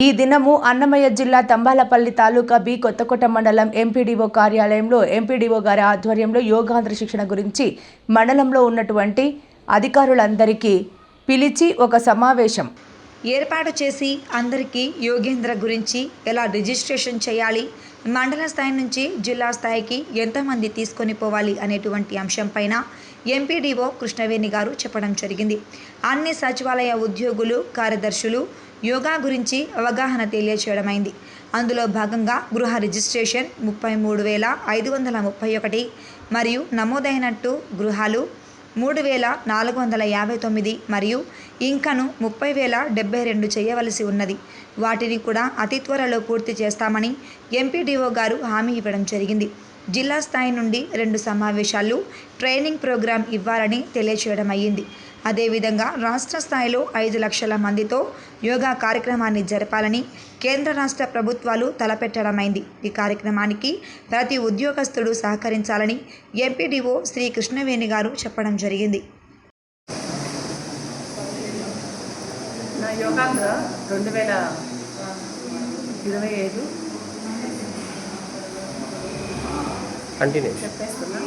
ఈ దినము అన్నమయ్య జిల్లా తంబాలపల్లి తాలూకా బి కొత్తకోట మండలం ఎంపీడీఓ కార్యాలయంలో ఎంపీడీఓ గారి ఆధ్వర్యంలో యోగాంధ్ర శిక్షణ గురించి మండలంలో ఉన్నటువంటి అధికారులందరికీ పిలిచి ఒక సమావేశం. ఏర్పాటు చేసి అందరికీ యోగేంద్ర గురించి ఎలా రిజిస్ట్రేషన్ చేయాలి మండల స్థాయి నుంచి జిల్లా స్థాయికి ఎంతమంది తీసుకొని పోవాలి అనేటువంటి అంశంపైన ఎంపీడీఓ కృష్ణవేణి గారు చెప్పడం జరిగింది. అన్ని సచివాలయ ఉద్యోగులు కార్యదర్శులు యోగా గురించి అవగాహన తెలియచేయడమైంది. అందులో భాగంగా గృహ రిజిస్ట్రేషన్ ముప్పై మూడు వేల ఐదు వందల ముప్పై ఒకటి మరియు నమోదైనట్టు గృహాలు మూడు వేల నాలుగు వందల యాభై తొమ్మిది మరియు ఇంకను ముప్పై వేల డెబ్బై రెండు చేయవలసి ఉన్నది. వాటిని కూడా అతి త్వరలో పూర్తి చేస్తామని ఎంపీడీఓ గారు హామీ ఇవ్వడం జరిగింది. జిల్లా స్థాయి నుండి రెండు సమావేశాలు ట్రైనింగ్ ప్రోగ్రాం ఇవ్వాలని తెలియచేయడం అయ్యింది. అదేవిధంగా రాష్ట్ర స్థాయిలో ఐదు లక్షల మందితో యోగా కార్యక్రమాన్ని జరపాలని కేంద్ర రాష్ట్ర ప్రభుత్వాలు తలపెట్టడమైంది. ఈ కార్యక్రమానికి ప్రతి ఉద్యోగస్తుడు సహకరించాలని ఎంపీడీఓ శ్రీ కృష్ణవేణి గారు చెప్పడం జరిగింది. నా యోగాంధ్ర రెండు వేల ఇరవై ఐదు కంటిన్యూ చెప్పేస్తున్నా.